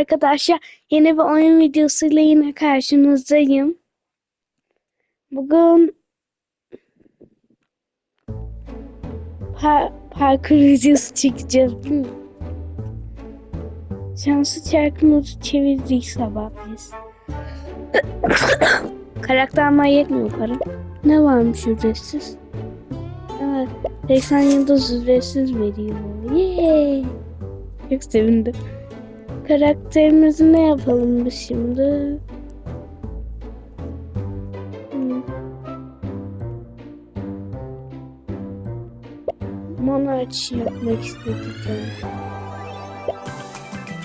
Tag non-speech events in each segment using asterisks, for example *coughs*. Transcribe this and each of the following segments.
arkadaşlar. Yeni bir oyun videosuyla yine karşınızdayım. Bugün par parkur videosu çekeceğiz değil mi? Şanslı çarkımızı çevirdik sabah biz. *coughs* Karakter yetmiyor para. Ne varmış ücretsiz? Evet. 80 yıldız ücretsiz veriyor. Yay! Çok sevindim. Karakterimizi ne yapalım biz şimdi? Monarch yapmak istedik. yani.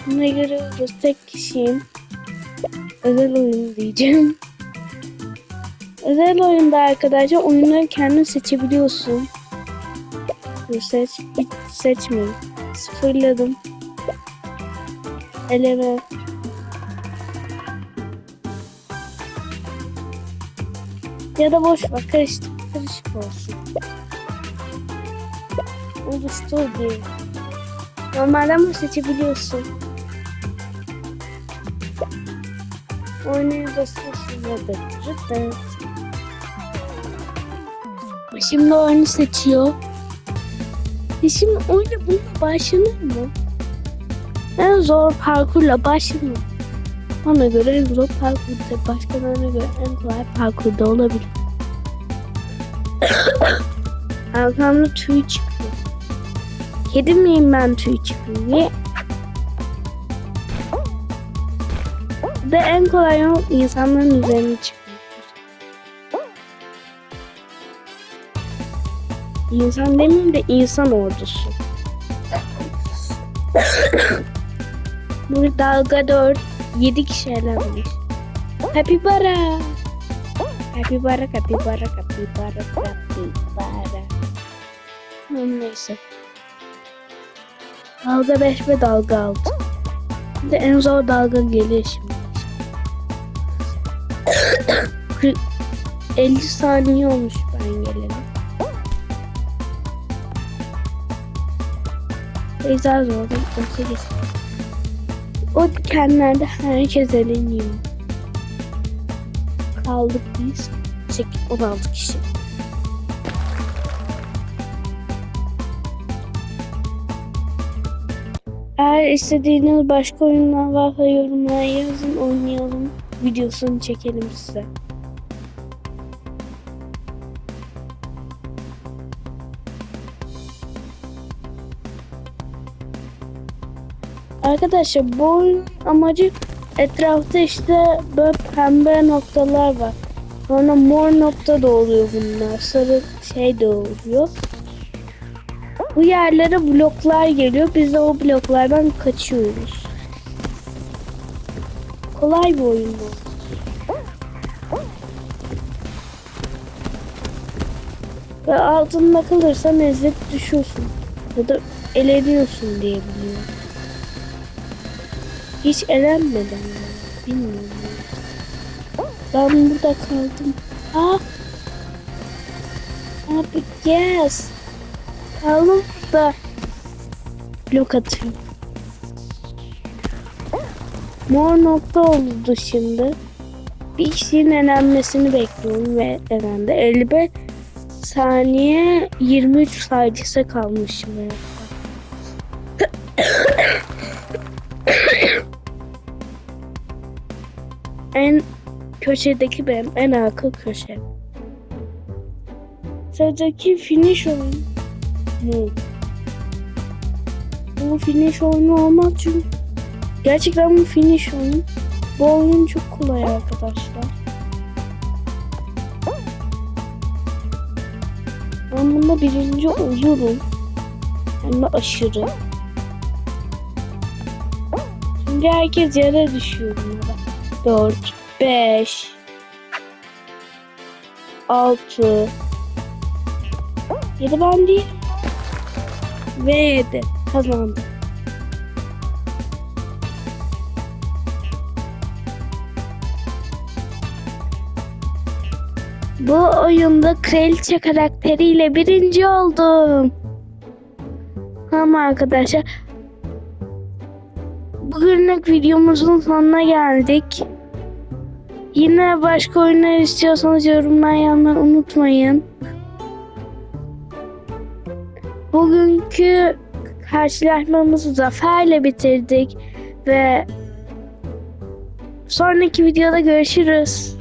Buna göre olursa tek kişiyim. Özel oyun diyeceğim. Özel oyunda arkadaşlar oyunları kendin seçebiliyorsun. Seç, hiç seçmeyin. Sıfırladım. Eleme. Ya da boş ver karışık, karışık olsun. Oluştur diye. Normalden mi seçebiliyorsun? Oynaya basıyorsun ya da rıt. Şimdi oyunu seçiyor. E şimdi oyuna bununla başlanır mı? En zor parkurla başlanır. Bana göre en zor parkurda, başkalarına göre en kolay parkurda olabilir. *coughs* Arkamda tüy çıkıyor. Kedi miyim ben tüy çıkıyor? Niye? Ve en kolay yol insanların üzerine çıkıyor. İnsan demeyeyim de insan ordusu. *coughs* Bu dalga 4 7 kişi elenmiş. Kapibara. Kapibara, kapibara, kapibara, kapibara. Hmm, neyse. Dalga 5 ve dalga 6. Bir de en zor dalga geliyor şimdi. *coughs* 50 saniye olmuş ben geleli. Beyza zordan 18. O dikenlerde herkes eleniyor. Kaldık biz 8, 16 kişi. Eğer istediğiniz başka oyunlar varsa yorumlara yazın oynayalım. Videosunu çekelim size. Arkadaşlar bu oyunun amacı etrafta işte böyle pembe noktalar var. Sonra mor nokta da oluyor bunlar. Sarı şey de oluyor. Bu yerlere bloklar geliyor. Biz de o bloklardan kaçıyoruz. Kolay bir oyun bu. Ve altında kalırsan ezilip düşüyorsun. Ya da eleniyorsun diye biliyorum. Hiç elenmeden yani. Bilmiyorum. Ben burada kaldım. Aa! Abi yes. Kaldım burada. Blok atıyor. Mor nokta oldu şimdi. Bir kişinin elenmesini bekliyorum ve elendi. 55 saniye 23 sadece kalmışım. En köşedeki benim en arka köşe. Sıradaki finish oyunu. Bu. Finish oyunu olmaz çünkü gerçekten bu finish oyun. Bu oyun çok kolay arkadaşlar. Ben bunda birinci olurum. Hem de aşırı. Şimdi herkes yere düşüyor bunlara. 4, 5, 6, 7 ben değil. Ve 7 kazandım. Bu oyunda kraliçe karakteriyle birinci oldum. Ama arkadaşlar bugünlük videomuzun sonuna geldik. Yine başka oyunlar istiyorsanız yorumlar yazmayı unutmayın. Bugünkü karşılaşmamızı zaferle bitirdik ve sonraki videoda görüşürüz.